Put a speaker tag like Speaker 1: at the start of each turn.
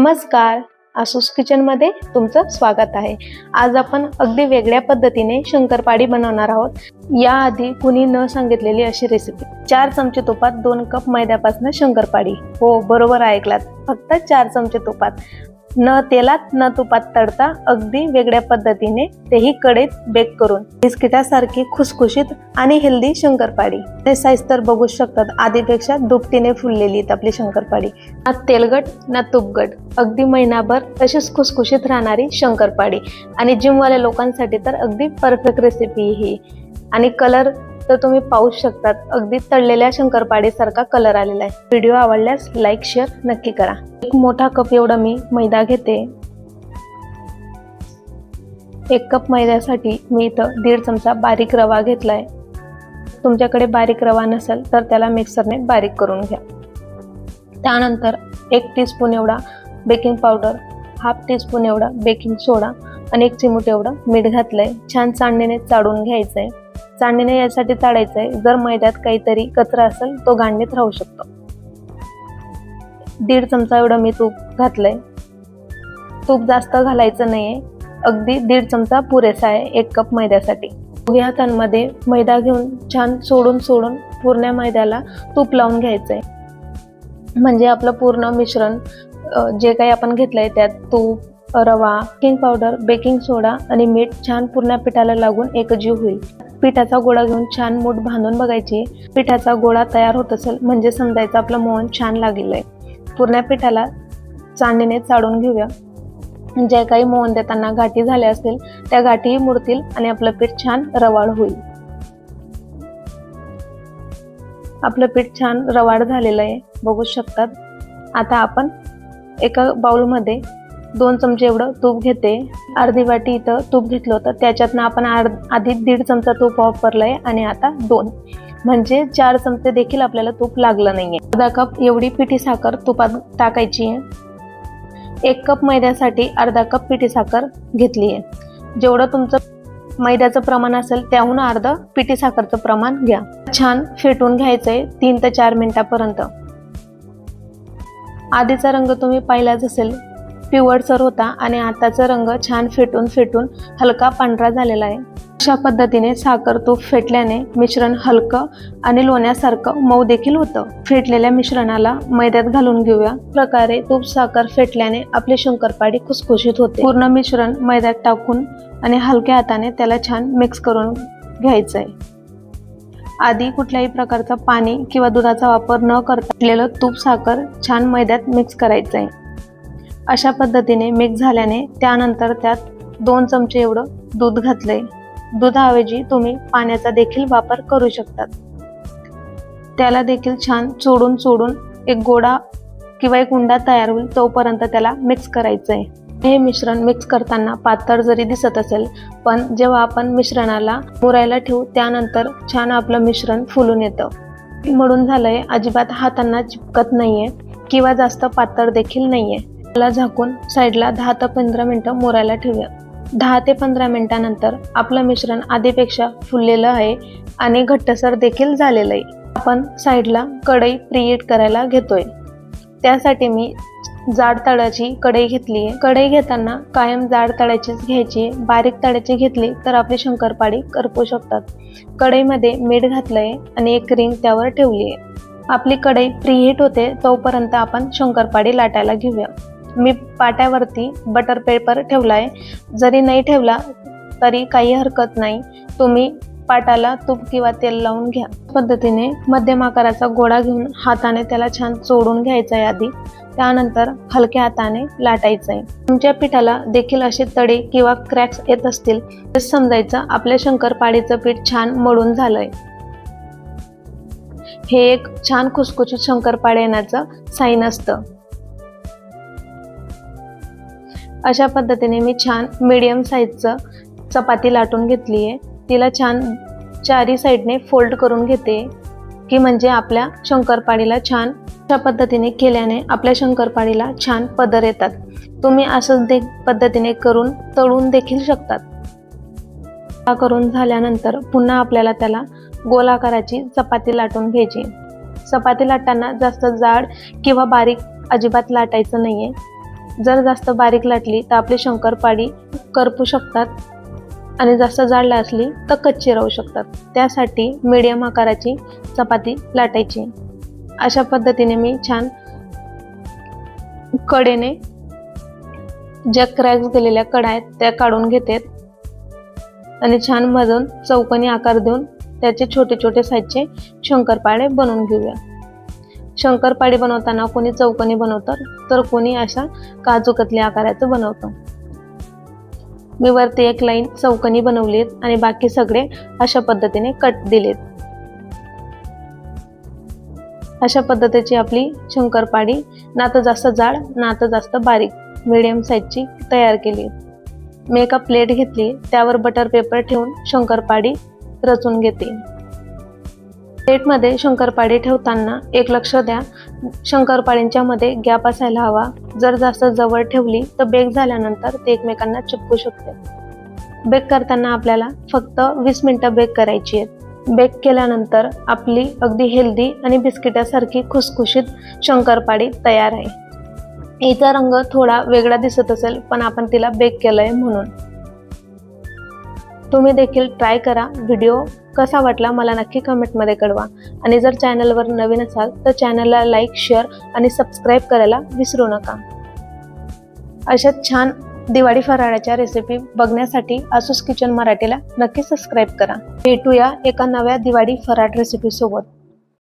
Speaker 1: नमस्कार. आसूस किचनमध्ये तुमचं स्वागत आहे. आज आपण अगदी वेगळ्या पद्धतीने शंकरपाळी बनवणार आहोत. याआधी कुणी न सांगितलेली अशी रेसिपी चार चमचे तुपात दोन कप मैद्यापासून शंकरपाळी. हो बरोबर ऐकलात. फक्त चार चमचे तुपात. न तेलात न तुपात तळता अगदी वेगळ्या पद्धतीने तेही कडेत बेक करून. बिस्किटासारखी खुसखुशीत आणि हेल्दी शंकरपाळी. ते साईज तर बघू शकतात. आधीपेक्षा दुपटीने फुललेली आहेत आपली शंकरपाळी. ना तेलगट ना तुपगट. अगदी महिनाभर तशीच खुसखुशीत राहणारी शंकरपाळी. आणि जिमवाल्या लोकांसाठी तर अगदी परफेक्ट रेसिपी ही. आणि कलर तर तुम्ही पाहू शकतात. अगदी तळलेल्या शंकरपाळीसारखा कलर आलेला आहे. व्हिडिओ आवडल्यास लाईक शेअर नक्की करा. एक मोठा कप एवढा मी मैदा घेते. एक कप मैद्यासाठी मी इथं दीड चमचा बारीक रवा घेतलाय. तुमच्याकडे बारीक रवा नसेल तर त्याला मिक्सरने बारीक करून घ्या. त्यानंतर एक टीस्पून एवढा बेकिंग पावडर हाफ टीस्पून एवढा बेकिंग सोडा आणि एक चिमूट एवढं मीठ घातलंय. छान चाळणीने चाळून आहे चाळणीने यासाठी चाळायचंय जर मैद्यात काहीतरी कचरा असेल तो गांडीत राहू शकतो. दीड चमचा एवढं मी तूप घातलंय. तूप जास्त घालायचं नाहीये. अगदी दीड चमचा पुरेसा आहे एक कप मैद्यासाठी. उभ्या हातांमध्ये मैदा घेऊन छान सोडून सोडून पूर्ण मैद्याला तूप लावून घ्यायचंय. म्हणजे आपलं पूर्ण मिश्रण जे काही आपण घेतलंय त्यात तूप रवा बेकिंग पावडर बेकिंग सोडा आणि मीठ छान पूर्ण पिठाला लागून एकजीव होईल. पिठाचा गोळा घेऊन छान मूठ बांधून बघायची. पिठाचा गोळा तयार होत असेल म्हणजे समजायचं आपलं मोहन छान लागलेलं आहे पूर्ण पिठाला चांदीने चाळून घेऊया. जे काही मोहन देताना गाठी झाल्या असतील त्या गाठीही मुरतील आणि आपलं पीठ छान रवाळ होईल. आपलं पीठ छान रवाळ झालेलं आहे. बघू शकतात. आता आपण एका बाउलमध्ये दोन चमचे एवढं तूप घेते. अर्धी वाटी इथं तूप घेतलं होतं. त्याच्यातनं आपण अर्ध आधी दीड चमचा तूप वापरलंय आणि आता दोन. म्हणजे चार चमचे देखील आपल्याला तूप लागलं नाहीये. अर्धा कप एवढी पिठी साखर तुपात टाकायची आहे. एक कप मैद्यासाठी अर्धा कप पिठी साखर घेतली आहे. जेवढं तुमचं मैद्याचं प्रमाण असेल त्याहून अर्ध पिठी साखरचं प्रमाण घ्या. छान फेटून घ्यायचंय तीन ते चार मिनिटापर्यंत. आधीचा रंग तुम्ही पाहिलाच असेल पिवळसर होता आणि आताचा रंग छान फेटून फेटून हलका पांढरा झालेला आहे. अशा पद्धतीने साखर तूप फेटल्याने मिश्रण हलकं आणि लोण्यासारखं मऊ देखील होतं. फेटलेल्या मिश्रणाला मैद्यात घालून घेऊया. प्रकारे तूप साखर फेटल्याने आपली शंकरपाडी खुसखुशीत होते. पूर्ण मिश्रण मैद्यात टाकून आणि हलक्या हाताने त्याला छान मिक्स करून घ्यायचं आहे आधी कुठल्याही प्रकारचं पाणी किंवा दुधाचा वापर न करता तूप साखर छान मैद्यात मिक्स करायचं आहे अशा पद्धतीने मिक्स झाल्याने त्यानंतर त्यात दोन चमचे एवढं दूध घातलंय. दुधाऐवजी तुम्ही पाण्याचा देखील वापर करू शकतात. त्याला देखील छान चोडून चोडून एक गोडा किंवा एक उंडा तयार होईल तोपर्यंत त्याला मिक्स करायचं आहे हे मिश्रण मिक्स करताना पातळ जरी दिसत असेल पण जेव्हा आपण मिश्रणाला मुरायला ठेवू त्यानंतर छान आपलं मिश्रण फुलून येतं. म्हणून झालंय अजिबात हातांना चिपकत नाहीये किंवा जास्त पातळ देखील नाहीये. त्याला झाकून साईडला दहा ते पंधरा मिनटं मुरायला ठेवूया. दहा ते पंधरा मिनिटानंतर आपलं मिश्रण आधीपेक्षा फुललेलं आहे आणि घट्टसर देखील झालेलं आहे. आपण साईडला कढई प्रीहीट करायला घेतोय. त्यासाठी मी जाड तळ्याची कढई घेतली आहे. कढई घेताना कायम जाड तळ्याचीच घ्यायची बारीक तळ्याची घेतली तर आपली शंकरपाळी करपू शकतात. कढईमध्ये मीठ घातलंय आणि एक रिंग त्यावर ठेवली आहे. आपली कढई प्रीहीट होते तोपर्यंत आपण शंकरपाळी लाटायला घेऊया. मी पाट्यावरती बटर पेपर ठेवला आहे जरी नाही ठेवला तरी काही हरकत नाही. तुम्ही पाटाला तूप किंवा तेल लावून घ्या. पद्धतीने मध्यम आकाराचा गोळा घेऊन हाताने त्याला छान चोडून घ्यायचा आहे आधी. त्यानंतर हलक्या हाताने लाटायचं आहे तुमच्या पिठाला देखील असे तडे किंवा क्रॅक्स येत असतील तर समजायचं आपल्या शंकरपाळीचं पीठ छान मळून झालंय. हे एक छान खुसखुशीत शंकरपाळे येण्याचं साईन असतं. अशा पद्धतीने मी छान मीडियम साईजचं चपाती लाटून घेतली आहे. तिला छान चारी साईडने फोल्ड करून घेते. की म्हणजे आपल्या शंकरपाळीला छान अशा पद्धतीने केल्याने आपल्या शंकरपाळीला छान पदर येतात. तुम्ही असंच दे पद्धतीने करून तळून देखील शकतात. करून झाल्यानंतर पुन्हा आपल्याला त्याला गोलाकाराची चपाती लाटून घ्यायची. चपाती लाटताना जास्त जाड किंवा बारीक अजिबात लाटायचं नाही आहे जर जास्त बारीक लाटली तर आपली शंकरपाळी करपू शकतात. आणि जास्त जाड असली तर कच्ची राहू शकतात. त्यासाठी मीडियम आकाराची चपाती लाटायची. अशा पद्धतीने मी छान कडेने ज्या क्रॅक्स गेलेल्या कडा आहेत त्या काढून घेते. आणि छान मधून चौकनी आकार देऊन त्याचे छोटे छोटे साईजचे शंकरपाळे बनवून घेऊया. शंकरपाळी बनवताना कोणी चौकोनी बनवतं तर कोणी अशा काजू कतली आकाराचं बनवतं. मी वरती एक लाईन चौकनी बनवली आहेत आणि बाकी सगळे अशा पद्धतीने कट दिलेत. अशा पद्धतीची आपली शंकरपाळी ना तर जास्त जाड ना तर जास्त बारीक मिडियम साईजची तयार केली. मी एका प्लेट घेतली त्यावर बटर पेपर ठेवून शंकरपाळी रचून घेते. प्लेटमध्ये शंकरपाळी ठेवताना एक लक्ष द्या. शंकरपाळींच्या मध्ये गॅप असायला हवा. जर जास्त जवळ ठेवली तर बेक झाल्यानंतर ते एकमेकांना चिपकू शकते. बेक करताना आपल्याला फक्त वीस मिनटं बेक करायची आहेत. बेक केल्यानंतर आपली अगदी हेल्दी आणि बिस्किटासारखी खुसखुशीत शंकरपाळी तयार आहे. हिचा रंग थोडा वेगळा दिसत असेल पण आपण तिला बेक केलंय म्हणून. तुम्ही देखील ट्राय करा. व्हिडिओ कसा वाटला मला नक्की कमेंटमध्ये कळवा. आणि जर चॅनलवर नवीन असाल तर चॅनलला लाईक शेअर आणि सबस्क्राईब करायला विसरू नका. अशा छान दिवाळी फराळाच्या रेसिपी बघण्यासाठी आसूस किचन मराठीला नक्की सबस्क्राईब करा. भेटूया एका नव्या दिवाळी फराळ रेसिपीसोबत